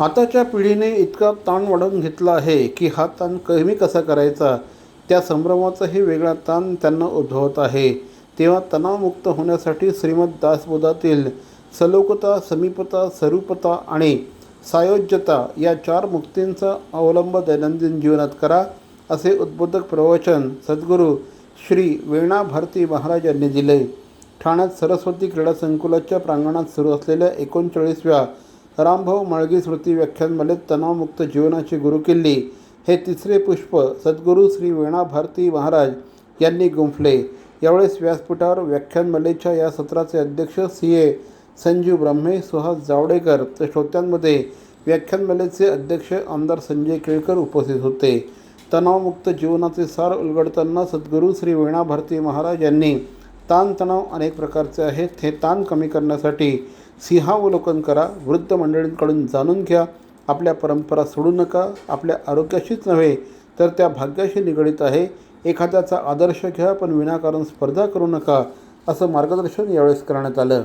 आताच्या पिढीने इतका ताण वाढवून घेतला आहे की हा ताण कमी कसा करायचा? त्या संभ्रमाचाही वेगळा ताण त्यांना उद्भवत आहे. तेव्हा तणावमुक्त होण्यासाठी श्रीमद दासबोधातील सलोकता समीपता स्वरूपता आणि सायोज्यता या चार मुक्तींचा अवलंब दैनंदिन जीवनात करा असे उद्बोधक प्रवचन सद्गुरू श्री वेणा भारती महाराज यांनी दिले. ठाण्यात सरस्वती क्रीडा संकुलाच्या प्रांगणात सुरू असलेल्या एकोणचाळीसव्या रामभाऊ माळगी स्मृती व्याख्यानमालेत तणावमुक्त जीवनाची गुरुकिल्ली हे तिसरे पुष्प सद्गुरू श्री वेणा भारती महाराज यांनी गुंफले. यावेळेस व्यासपीठावर व्याख्यानमालेच्या या सत्राचे अध्यक्ष सी ए संजीव ब्रह्मे सुहास जावडेकर तर श्रोत्यांमध्ये व्याख्यानमालेचे अध्यक्ष आमदार संजय केळकर उपस्थित होते. तणावमुक्त जीवनाचे सार उलगडताना सद्गुरू श्री वेणा भारती महाराज यांनी ताणतणाव अनेक प्रकारचे आहेत. हे ताण कमी करण्यासाठी सिंहावलोकन करा. वृद्ध मंडळींकडून जाणून घ्या. आपल्या परंपरा सोडू नका. आपल्या आरोग्याशीच नव्हे तर त्या भाग्याशी निगडीत आहे. एखाद्याचा आदर्श घ्या पण विनाकारण स्पर्धा करू नका असं मार्गदर्शन यावेळेस करण्यात आलं.